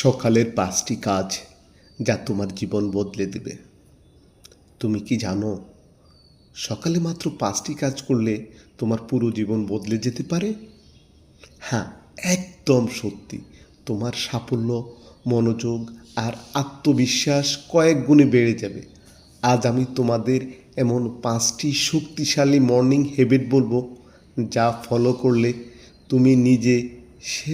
সকালের পাঁচটি কাজ যা তোমার জীবন বদলে দেবে। তুমি কি জানো, সকালে মাত্র পাঁচটি কাজ করলে তোমার পুরো জীবন বদলে যেতে পারে? হ্যাঁ একদম সত্যি, তোমার সাফল্য, মনোযোগ আর আত্মবিশ্বাস কয়েক গুণে বেড়ে যাবে। আজ আমি তোমাদের এমন পাঁচটি শক্তিশালী মর্নিং হ্যাবিট বলব, যা ফলো করলে তুমি নিজে সে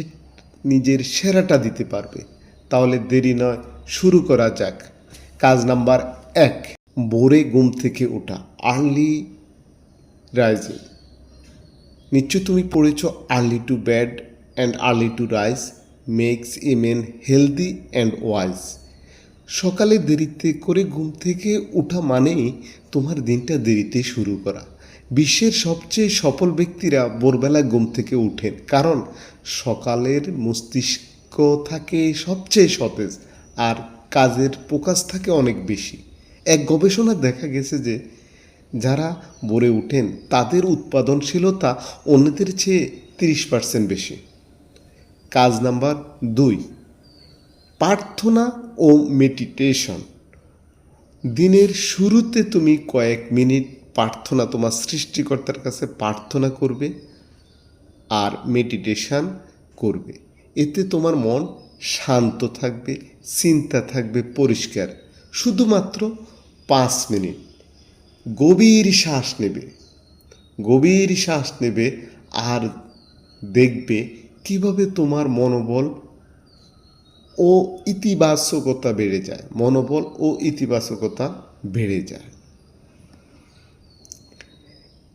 নিজের সেরাটা দিতে পারবে। তাহলে দেরি নয়, শুরু করা যাক। কাজ নাম্বার এক, ভোরে ঘুম থেকে ওঠা। Early rising. নিশ্চয় তুমি পড়েছ early to bed and early to rise. Makes a man healthy and wise. সকালে দেরিতে করে ঘুম থেকে ওঠা মানেই তোমার দিনটা দেরিতে শুরু করা। বিশ্বের সবচেয়ে সফল ব্যক্তিরা ভোরবেলা ঘুম থেকে উঠেন। কারণ সকালের মস্তিষ্ক থাকে সবচেয়ে সতেজ আর কাজের প্রকাশ থাকে অনেক বেশি। এক গবেষণা দেখা গেছে যে যারা ভোরে উঠেন, তাদের উৎপাদনশীলতা অন্যদের চেয়ে তিরিশ পার্সেন্ট বেশি। কাজ নাম্বার দুই, প্রার্থনা ও মেডিটেশন দিনের শুরুতে তুমি কয়েক মিনিট প্রার্থনা তোমার সৃষ্টিকর্তার কাছে প্রার্থনা করবে আর মেডিটেশান করবে। এতে তোমার মন শান্ত থাকবে, চিন্তা থাকবে, পরিষ্কার। শুধুমাত্র পাঁচ মিনিট। গভীর শ্বাস নেবে। গভীর শ্বাস নেবে আর দেখবে কীভাবে তোমার মনোবল ও ইতিবাচকতা বেড়ে যায়। মনোবল ও ইতিবাচকতা বেড়ে যায়।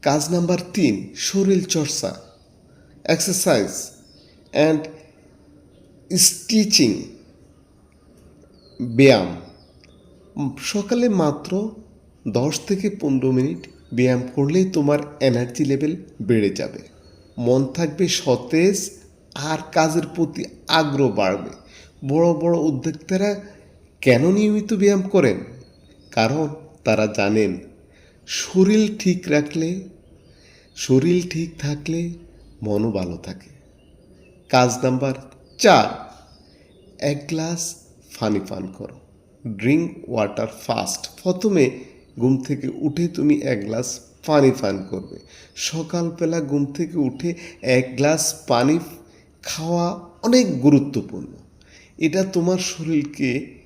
কাজ নাম্বার তিন, শরীর চর্চা এক্সারসাইজ অ্যান্ড স্টিচিং ব্যায়াম। সকালে মাত্র দশ থেকে পনেরো মিনিট ব্যায়াম করলেই তোমার এনার্জি লেভেল বেড়ে যাবে। মন থাকবে সতেজ আর কাজের প্রতি আগ্রহ বাড়বে। বড় বড় উদ্যোক্তারা কেন নিয়মিত ব্যায়াম করেন? কারণ তারা জানেন, শরীর ঠিক রাখলে শরীর ঠিক থাকলে মনও ভালো থাকে। কাজ নাম্বার চার, এক গ্লাস পানি পান করো। Drink water first. প্রথমে ঘুম থেকে উঠে তুমি এক গ্লাস পানি পান করবে। সকালবেলা ঘুম থেকে উঠে এক গ্লাস পানি খাওয়া অনেক গুরুত্বপূর্ণ। এটা তোমার শরীরকে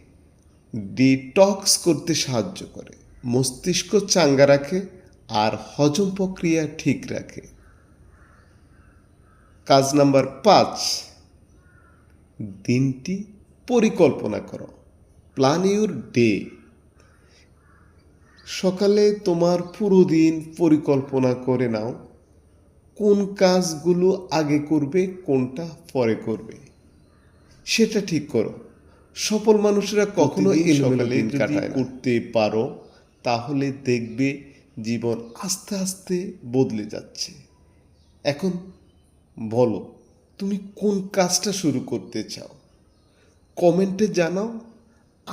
ডিটক্স করতে সাহায্য করে। মস্তিষ্ক চাঙ্গা রাখে আর হজম প্রক্রিয়া ঠিক রাখে। কাজ নাম্বার পাঁচ দিনটি পরিকল্পনা করো। প্ল্যান ইউর ডে সকালে তোমার পুরো দিন পরিকল্পনা করে নাও। কোন কাজগুলো আগে করবে কোনটা পরে করবে। সেটা ঠিক করো। সফল মানুষরা কখনো সকালে যদি করতে পারো তাহলে দেখবে জীবন আস্তে আস্তে বদলে যাচ্ছে। এখন বলো, তুমি কোন কাজটা শুরু করতে চাও? কমেন্টে জানাও